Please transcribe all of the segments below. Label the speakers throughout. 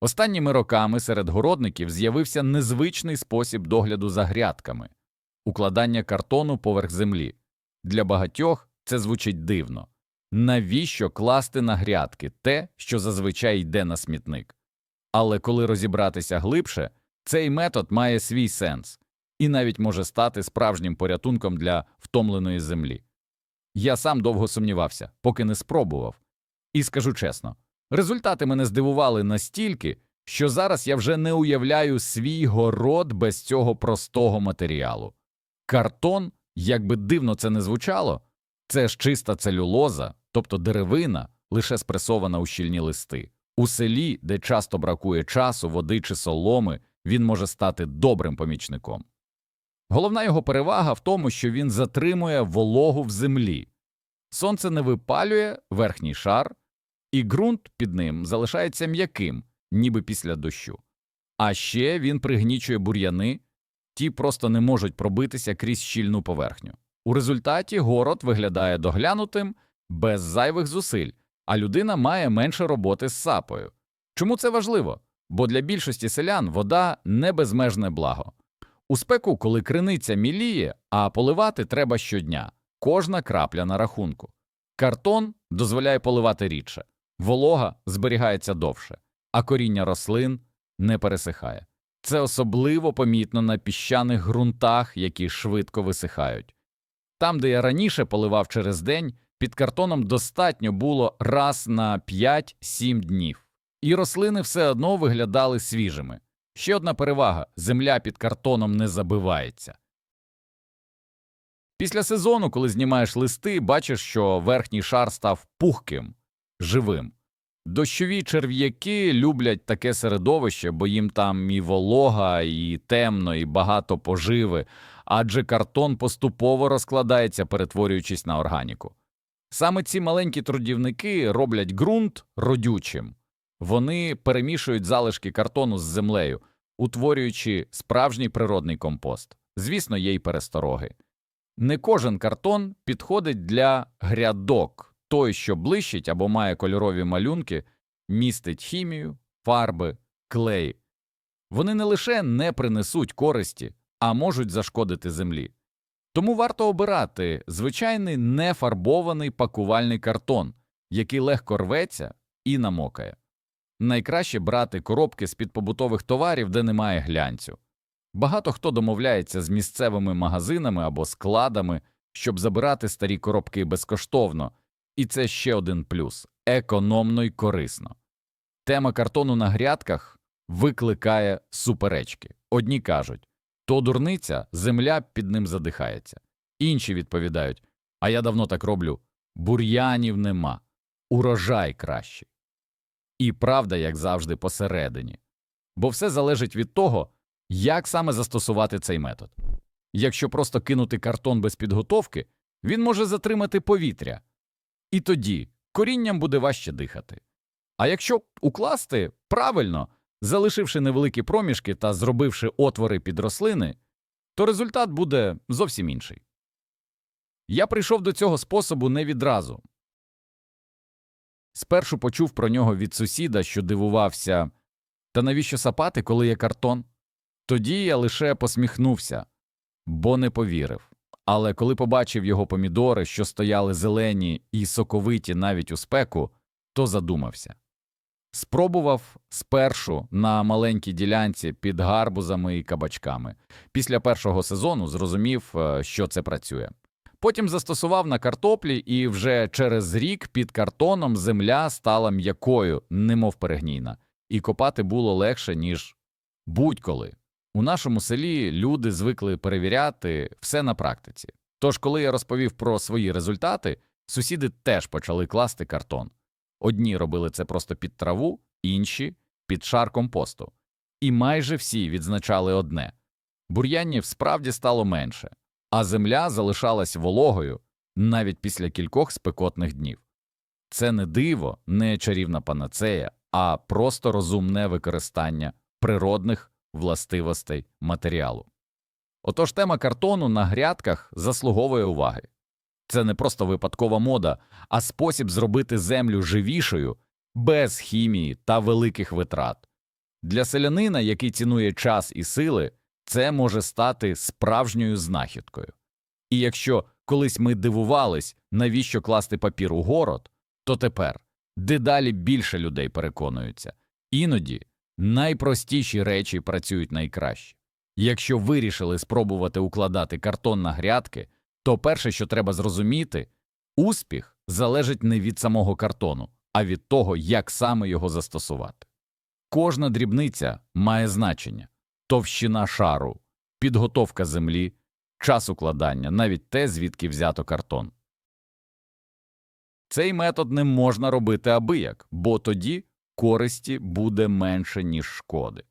Speaker 1: Останніми роками серед городників з'явився незвичний спосіб догляду за грядками укладання картону поверх землі. Для багатьох це звучить дивно. Навіщо класти на грядки те, що зазвичай йде на смітник? Але коли розібратися глибше, цей метод має свій сенс і навіть може стати справжнім порятунком для втомленої землі. Я сам довго сумнівався, поки не спробував. І скажу чесно, результати мене здивували настільки, що зараз я вже не уявляю свій город без цього простого матеріалу. Картон, як би дивно це не звучало, це ж чиста целюлоза, тобто деревина, лише спресована у щільні листи. У селі, де часто бракує часу, води чи соломи, він може стати добрим помічником. Головна його перевага в тому, що він затримує вологу в землі. Сонце не випалює верхній шар, і ґрунт під ним залишається м'яким, ніби після дощу. А ще він пригнічує бур'яни, ті просто не можуть пробитися крізь щільну поверхню. У результаті город виглядає доглянутим без зайвих зусиль, а людина має менше роботи з сапою. Чому це важливо? Бо для більшості селян вода не безмежне благо. У спеку, коли криниця міліє, а поливати треба щодня, кожна крапля на рахунку. Картон дозволяє поливати рідше, волога зберігається довше, а коріння рослин не пересихає. Це особливо помітно на піщаних ґрунтах, які швидко висихають. Там, де я раніше поливав через день, під картоном достатньо було раз на 5-7 днів, і рослини все одно виглядали свіжими. Ще одна перевага земля під картоном не забивається. Після сезону, коли знімаєш листи, бачиш, що верхній шар став пухким, живим. Дощові черв'яки люблять таке середовище, бо їм там і волога, і темно, і багато поживи, адже картон поступово розкладається, перетворюючись на органіку. Саме ці маленькі трудівники роблять ґрунт родючим. Вони перемішують залишки картону з землею, утворюючи справжній природний компост. Звісно, є й перестороги. Не кожен картон підходить для грядок. Той, що блищить або має кольорові малюнки, містить хімію, фарби, клей. Вони не лише не принесуть користі, а можуть зашкодити землі. Тому варто обирати звичайний нефарбований пакувальний картон, який легко рветься і намокає. Найкраще брати коробки з-під побутових товарів, де немає глянцю. Багато хто домовляється з місцевими магазинами або складами, щоб забирати старі коробки безкоштовно, і це ще один плюс економно й корисно. Тема картону на грядках викликає суперечки. Одні кажуть то дурниця, земля під ним задихається. Інші відповідають А я давно так роблю бур'янів нема, урожай кращий. І правда, як завжди, посередині. Бо все залежить від того, як саме застосувати цей метод. Якщо просто кинути картон без підготовки, він може затримати повітря, і тоді корінням буде важче дихати. А якщо укласти правильно, залишивши невеликі проміжки та зробивши отвори під рослини, то результат буде зовсім інший. Я прийшов до цього способу не відразу. Спершу почув про нього від сусіда, що дивувався та навіщо сапати, коли є картон? Тоді я лише посміхнувся, бо не повірив. Але коли побачив його помідори, що стояли зелені і соковиті навіть у спеку, то задумався. Спробував спершу на маленькій ділянці під гарбузами і кабачками. Після першого сезону зрозумів, е, що це працює. Потім застосував на картоплі, і вже через рік під картоном земля стала м'якою, немов перегнійна, і копати було легше, ніж будь-коли. У нашому селі люди звикли перевіряти все на практиці. Тож, коли я розповів про свої результати, сусіди теж почали класти картон. Одні робили це просто під траву, інші під шар компосту. І майже всі відзначали одне бур'янів справді стало менше, а земля залишалась вологою навіть після кількох спекотних днів. Це не диво, не чарівна панацея, а просто розумне використання природних властивостей матеріалу. Отож тема картону на грядках заслуговує уваги. Це не просто випадкова мода, а спосіб зробити землю живішою без хімії та великих витрат. Для селянина, який цінує час і сили, це може стати справжньою знахідкою. І якщо колись ми дивувались, навіщо класти папір у город, то тепер дедалі більше людей переконуються. Іноді найпростіші речі працюють найкраще. Якщо вирішили спробувати укладати картон на грядки, то перше, що треба зрозуміти, успіх залежить не від самого картону, а від того, як саме його застосувати. Кожна дрібниця має значення товщина шару, підготовка землі, час укладання, навіть те, звідки взято картон. Цей метод не можна робити абияк, бо тоді користі буде менше, ніж шкоди.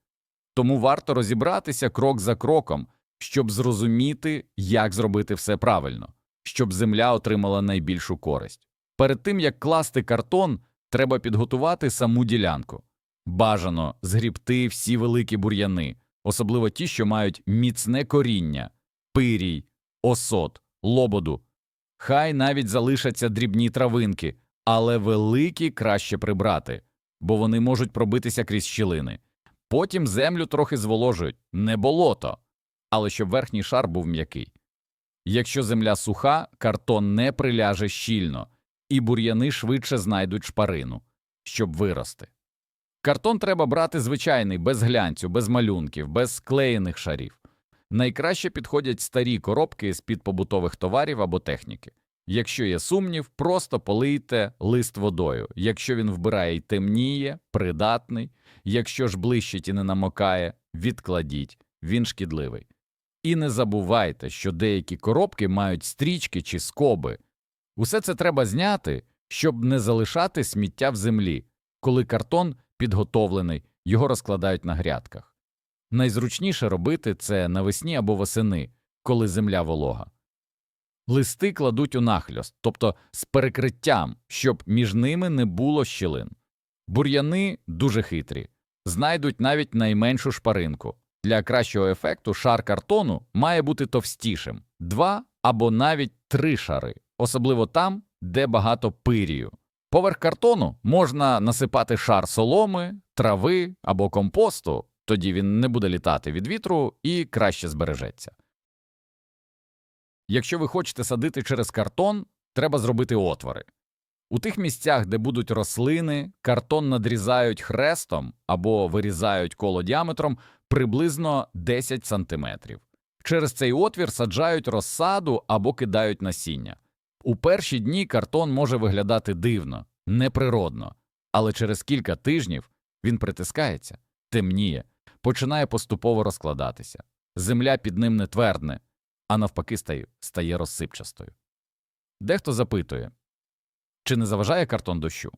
Speaker 1: Тому варто розібратися крок за кроком, щоб зрозуміти, як зробити все правильно, щоб земля отримала найбільшу користь. Перед тим як класти картон, треба підготувати саму ділянку. Бажано згрібти всі великі бур'яни, особливо ті, що мають міцне коріння, пирій, осот, лободу. Хай навіть залишаться дрібні травинки, але великі краще прибрати, бо вони можуть пробитися крізь щілини. Потім землю трохи зволожують, не болото, але щоб верхній шар був м'який. Якщо земля суха, картон не приляже щільно, і бур'яни швидше знайдуть шпарину, щоб вирости. Картон треба брати звичайний, без глянцю, без малюнків, без склеєних шарів. Найкраще підходять старі коробки з-під побутових товарів або техніки. Якщо є сумнів, просто полийте лист водою. Якщо він вбирає й темніє, придатний, якщо ж блищить і не намокає, відкладіть, він шкідливий. І не забувайте, що деякі коробки мають стрічки чи скоби. Усе це треба зняти, щоб не залишати сміття в землі, коли картон підготовлений, його розкладають на грядках. Найзручніше робити це навесні або восени, коли земля волога. Листи кладуть у нахльост, тобто з перекриттям, щоб між ними не було щілин. Бур'яни дуже хитрі, знайдуть навіть найменшу шпаринку. Для кращого ефекту шар картону має бути товстішим два або навіть три шари, особливо там, де багато пирію. Поверх картону можна насипати шар соломи, трави або компосту, тоді він не буде літати від вітру і краще збережеться. Якщо ви хочете садити через картон, треба зробити отвори. У тих місцях, де будуть рослини, картон надрізають хрестом або вирізають коло діаметром приблизно 10 см. Через цей отвір саджають розсаду або кидають насіння. У перші дні картон може виглядати дивно, неприродно, але через кілька тижнів він притискається, темніє, починає поступово розкладатися. Земля під ним не твердне, а навпаки стає, стає розсипчастою. Дехто запитує, чи не заважає картон дощу?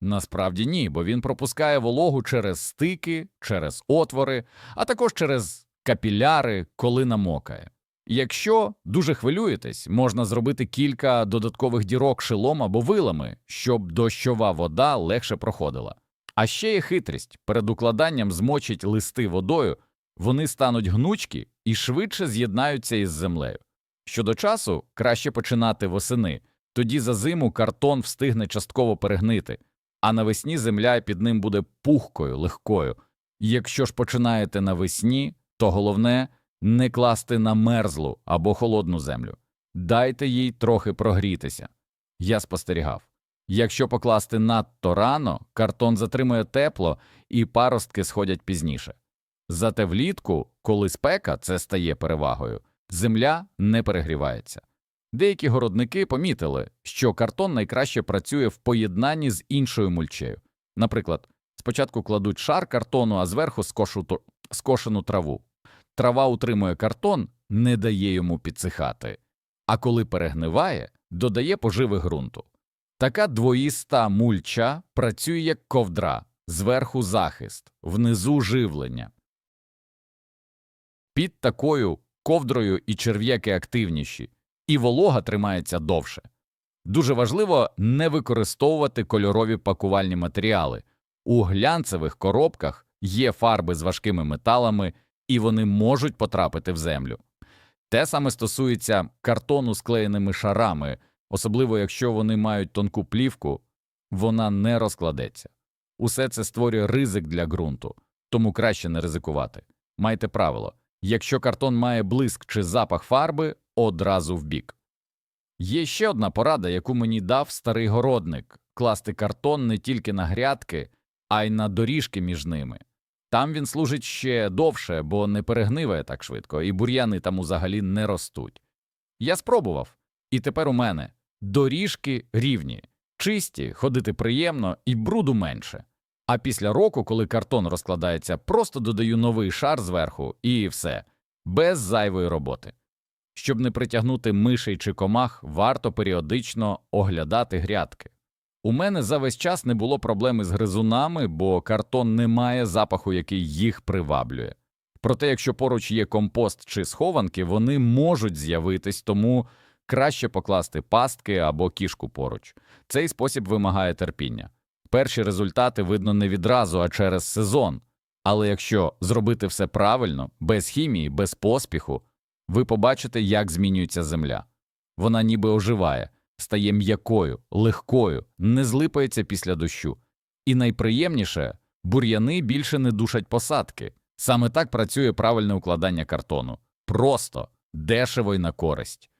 Speaker 1: Насправді ні, бо він пропускає вологу через стики, через отвори, а також через капіляри, коли намокає. Якщо дуже хвилюєтесь, можна зробити кілька додаткових дірок шилом або вилами, щоб дощова вода легше проходила. А ще є хитрість перед укладанням змочить листи водою, вони стануть гнучкі і швидше з'єднаються із землею. Щодо часу краще починати восени, тоді за зиму картон встигне частково перегнити, а навесні земля під ним буде пухкою, легкою. Якщо ж починаєте навесні, то головне не класти на мерзлу або холодну землю, дайте їй трохи прогрітися. Я спостерігав. Якщо покласти надто рано, картон затримує тепло і паростки сходять пізніше. Зате влітку, коли спека це стає перевагою, земля не перегрівається. Деякі городники помітили, що картон найкраще працює в поєднанні з іншою мульчею. Наприклад, спочатку кладуть шар картону, а зверху скошену траву. Трава утримує картон, не дає йому підсихати, а коли перегниває, додає поживи ґрунту. Така двоїста мульча працює як ковдра, зверху захист, внизу живлення. Під такою ковдрою і черв'яки активніші, і волога тримається довше. Дуже важливо не використовувати кольорові пакувальні матеріали. У глянцевих коробках є фарби з важкими металами, і вони можуть потрапити в землю. Те саме стосується картону з клеєними шарами, особливо якщо вони мають тонку плівку, вона не розкладеться. Усе це створює ризик для ґрунту. тому краще не ризикувати. Майте правило якщо картон має блиск чи запах фарби, одразу вбік. Є ще одна порада, яку мені дав старий городник класти картон не тільки на грядки, а й на доріжки між ними. Там він служить ще довше, бо не перегниває так швидко, і бур'яни там взагалі не ростуть. Я спробував, і тепер у мене доріжки рівні, чисті, ходити приємно і бруду менше. А після року, коли картон розкладається, просто додаю новий шар зверху і все, без зайвої роботи. Щоб не притягнути мишей чи комах, варто періодично оглядати грядки. У мене за весь час не було проблеми з гризунами, бо картон не має запаху, який їх приваблює. Проте, якщо поруч є компост чи схованки, вони можуть з'явитись, тому краще покласти пастки або кішку поруч. Цей спосіб вимагає терпіння. Перші результати видно не відразу, а через сезон. Але якщо зробити все правильно, без хімії, без поспіху, ви побачите, як змінюється земля. Вона ніби оживає, стає м'якою, легкою, не злипається після дощу. І найприємніше бур'яни більше не душать посадки. Саме так працює правильне укладання картону. Просто, дешево й на користь.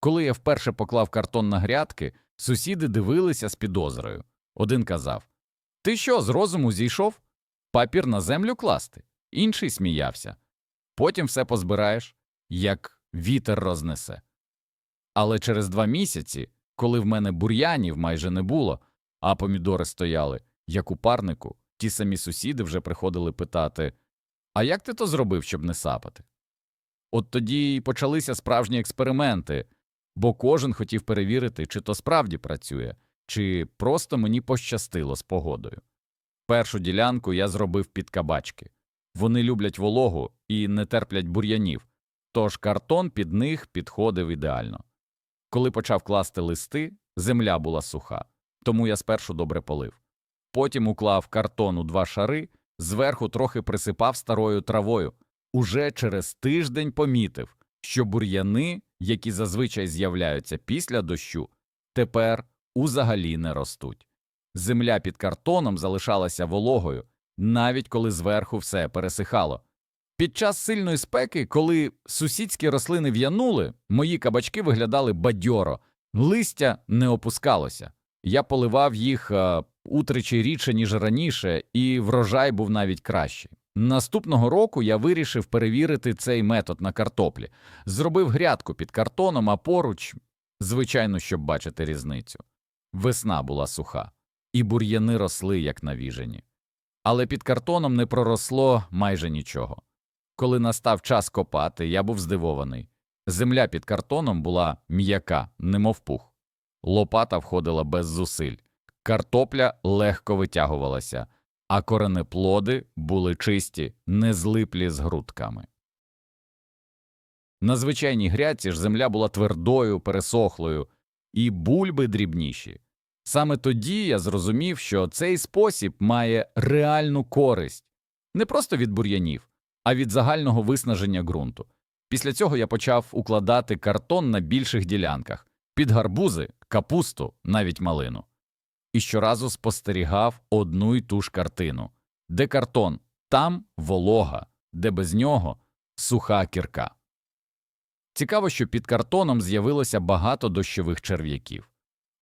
Speaker 1: Коли я вперше поклав картон на грядки, сусіди дивилися з підозрою. Один казав Ти що, з розуму зійшов? Папір на землю класти. Інший сміявся. Потім все позбираєш, як вітер рознесе. Але через два місяці, коли в мене бур'янів майже не було, а помідори стояли, як у парнику, ті самі сусіди вже приходили питати А як ти то зробив, щоб не сапати? От тоді й почалися справжні експерименти, бо кожен хотів перевірити, чи то справді працює, чи просто мені пощастило з погодою. Першу ділянку я зробив під кабачки. Вони люблять вологу і не терплять бур'янів, тож картон під них підходив ідеально. Коли почав класти листи, земля була суха, тому я спершу добре полив. Потім уклав картон у два шари, зверху трохи присипав старою травою. Уже через тиждень помітив, що бур'яни, які зазвичай з'являються після дощу, тепер узагалі не ростуть. Земля під картоном залишалася вологою, навіть коли зверху все пересихало. Під час сильної спеки, коли сусідські рослини в'янули, мої кабачки виглядали бадьоро, листя не опускалося. Я поливав їх е, утричі рідше, ніж раніше, і врожай був навіть кращий. Наступного року я вирішив перевірити цей метод на картоплі, зробив грядку під картоном, а поруч, звичайно, щоб бачити різницю. Весна була суха, і бур'яни росли, як навіжені. Але під картоном не проросло майже нічого. Коли настав час копати, я був здивований. Земля під картоном була м'яка, немов пух. Лопата входила без зусиль, картопля легко витягувалася, а коренеплоди були чисті, не злиплі з грудками. На звичайній грядці ж земля була твердою, пересохлою, і бульби дрібніші. Саме тоді я зрозумів, що цей спосіб має реальну користь не просто від бур'янів, а від загального виснаження ґрунту. Після цього я почав укладати картон на більших ділянках під гарбузи, капусту, навіть малину. І щоразу спостерігав одну й ту ж картину де картон, там волога, де без нього суха кірка. Цікаво, що під картоном з'явилося багато дощових черв'яків.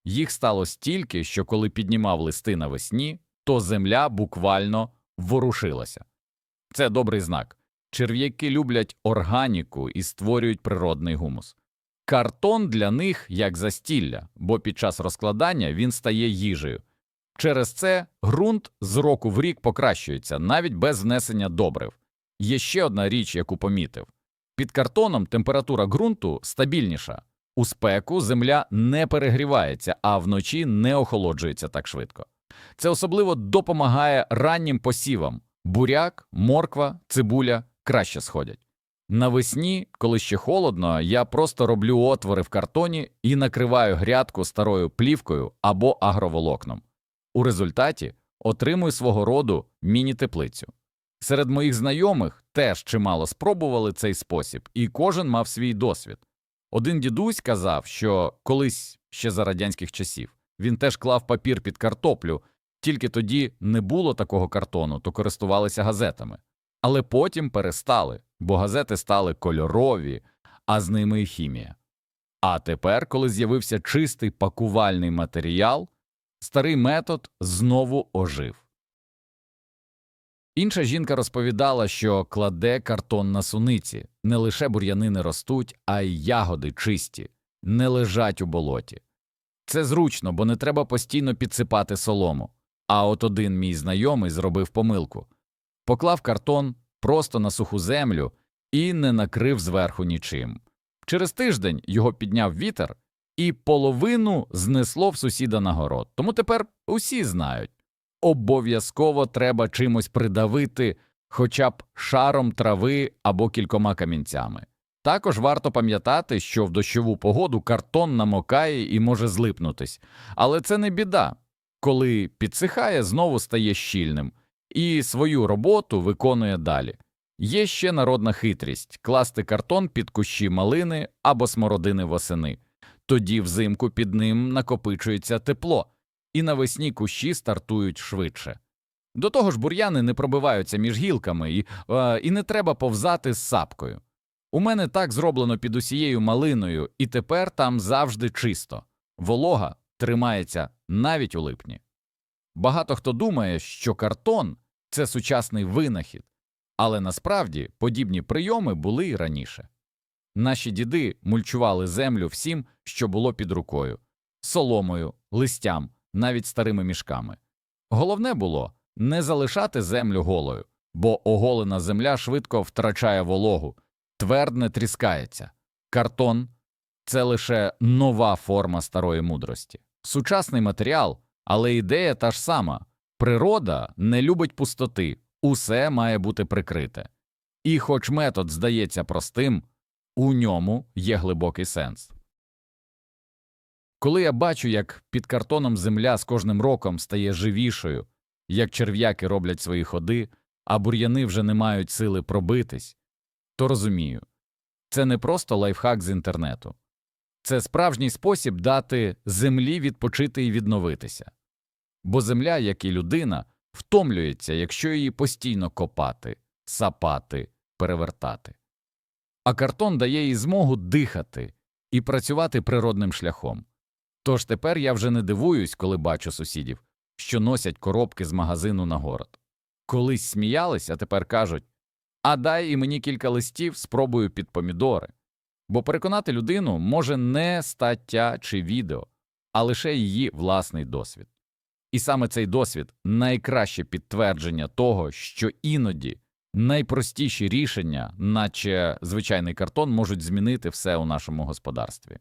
Speaker 1: Їх стало стільки, що коли піднімав листи навесні, то земля буквально ворушилася. Це добрий знак. Черв'яки люблять органіку і створюють природний гумус. Картон для них як застілля, бо під час розкладання він стає їжею. Через це ґрунт з року в рік покращується, навіть без внесення добрив. Є ще одна річ, яку помітив під картоном температура ґрунту стабільніша. У спеку земля не перегрівається, а вночі не охолоджується так швидко. Це особливо допомагає раннім посівам буряк, морква, цибуля краще сходять. Навесні, коли ще холодно, я просто роблю отвори в картоні і накриваю грядку старою плівкою або агроволокном. У результаті отримую свого роду міні-теплицю. Серед моїх знайомих теж чимало спробували цей спосіб, і кожен мав свій досвід. Один дідусь казав, що колись ще за радянських часів він теж клав папір під картоплю Тільки тоді не було такого картону, то користувалися газетами. Але потім перестали, бо газети стали кольорові, а з ними і хімія. А тепер, коли з'явився чистий пакувальний матеріал, старий метод знову ожив. Інша жінка розповідала, що кладе картон на суниці, не лише бур'янини ростуть, а й ягоди чисті, не лежать у болоті. Це зручно, бо не треба постійно підсипати солому. А от один мій знайомий зробив помилку поклав картон просто на суху землю і не накрив зверху нічим. Через тиждень його підняв вітер, і половину знесло в сусіда на город. Тому тепер усі знають обов'язково треба чимось придавити, хоча б шаром трави або кількома камінцями. Також варто пам'ятати, що в дощову погоду картон намокає і може злипнутись, але це не біда. Коли підсихає, знову стає щільним і свою роботу виконує далі. Є ще народна хитрість класти картон під кущі малини або смородини восени. Тоді взимку під ним накопичується тепло, і навесні кущі стартують швидше. До того ж, бур'яни не пробиваються між гілками, і, е, і не треба повзати з сапкою. У мене так зроблено під усією малиною, і тепер там завжди чисто. Волога тримається навіть у липні. Багато хто думає, що картон це сучасний винахід, але насправді подібні прийоми були й раніше. Наші діди мульчували землю всім, що було під рукою соломою, листям, навіть старими мішками. Головне було не залишати землю голою, бо оголена земля швидко втрачає вологу, твердне тріскається. Картон це лише нова форма старої мудрості, сучасний матеріал, але ідея та ж сама природа не любить пустоти, усе має бути прикрите. І, хоч метод здається простим, у ньому є глибокий сенс. Коли я бачу, як під картоном земля з кожним роком стає живішою, як черв'яки роблять свої ходи, а бур'яни вже не мають сили пробитись, то розумію це не просто лайфхак з інтернету, це справжній спосіб дати землі відпочити і відновитися. Бо земля, як і людина, втомлюється, якщо її постійно копати, сапати, перевертати. А картон дає їй змогу дихати і працювати природним шляхом. Тож тепер я вже не дивуюсь, коли бачу сусідів, що носять коробки з магазину на город. Колись сміялись, а тепер кажуть а дай і мені кілька листів, спробую під помідори. Бо переконати людину може не стаття чи відео, а лише її власний досвід. І саме цей досвід найкраще підтвердження того, що іноді найпростіші рішення, наче звичайний картон, можуть змінити все у нашому господарстві.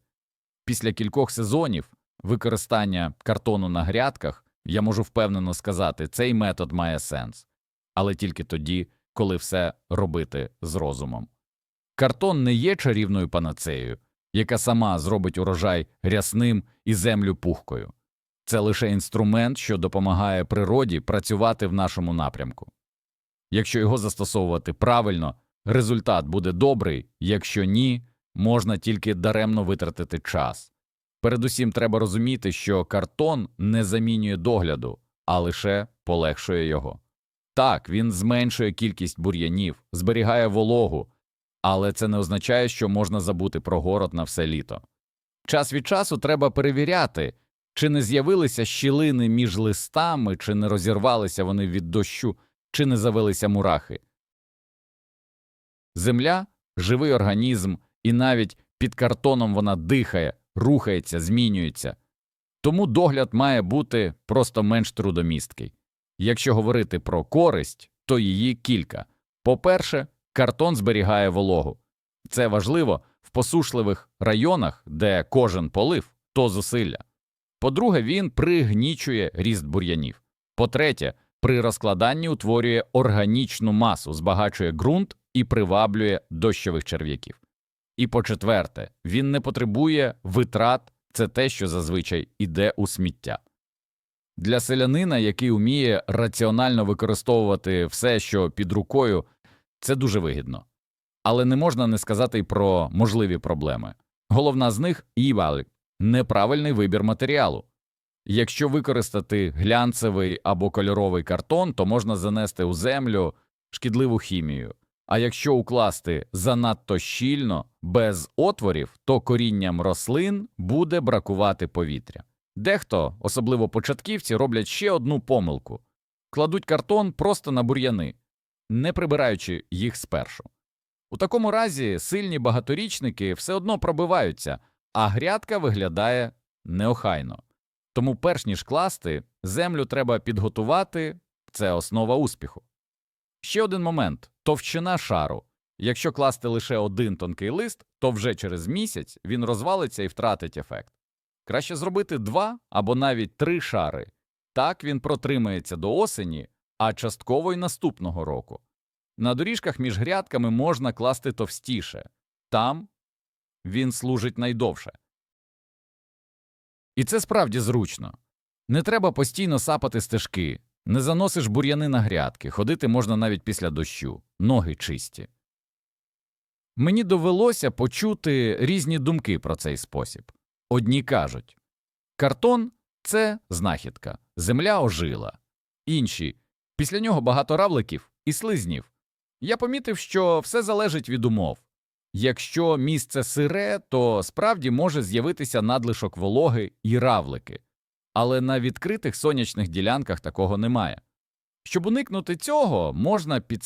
Speaker 1: Після кількох сезонів використання картону на грядках я можу впевнено сказати, цей метод має сенс, але тільки тоді, коли все робити з розумом. Картон не є чарівною панацеєю, яка сама зробить урожай рясним і землю пухкою. Це лише інструмент, що допомагає природі працювати в нашому напрямку. Якщо його застосовувати правильно, результат буде добрий, якщо ні, можна тільки даремно витратити час. Передусім треба розуміти, що картон не замінює догляду, а лише полегшує його. Так, він зменшує кількість бур'янів, зберігає вологу, але це не означає, що можна забути про город на все літо. Час від часу треба перевіряти, чи не з'явилися щілини між листами, чи не розірвалися вони від дощу, чи не завелися мурахи. Земля живий організм, і навіть під картоном вона дихає, рухається, змінюється. Тому догляд має бути просто менш трудомісткий. Якщо говорити про користь, то її кілька. По-перше, картон зберігає вологу. Це важливо в посушливих районах, де кожен полив то зусилля. По-друге, він пригнічує ріст бур'янів. По-третє, при розкладанні утворює органічну масу, збагачує ґрунт і приваблює дощових черв'яків. І по четверте, він не потребує витрат, це те, що зазвичай іде у сміття. Для селянина, який вміє раціонально використовувати все, що під рукою, це дуже вигідно. Але не можна не сказати й про можливі проблеми. Головна з них ївалик неправильний вибір матеріалу. Якщо використати глянцевий або кольоровий картон, то можна занести у землю шкідливу хімію. А якщо укласти занадто щільно, без отворів, то корінням рослин буде бракувати повітря. Дехто, особливо початківці, роблять ще одну помилку кладуть картон просто на бур'яни, не прибираючи їх спершу. У такому разі сильні багаторічники все одно пробиваються, а грядка виглядає неохайно. Тому, перш ніж класти, землю треба підготувати це основа успіху. Ще один момент товщина шару. Якщо класти лише один тонкий лист, то вже через місяць він розвалиться і втратить ефект. Краще зробити два або навіть три шари. Так він протримається до осені, а частково й наступного року. На доріжках між грядками можна класти товстіше, там він служить найдовше. І це справді зручно. Не треба постійно сапати стежки, не заносиш бур'яни на грядки, ходити можна навіть після дощу, ноги чисті. Мені довелося почути різні думки про цей спосіб. Одні кажуть картон це знахідка, земля ожила. Інші після нього багато равликів і слизнів. Я помітив, що все залежить від умов. Якщо місце сире, то справді може з'явитися надлишок вологи і равлики, але на відкритих сонячних ділянках такого немає. Щоб уникнути цього, можна підсипати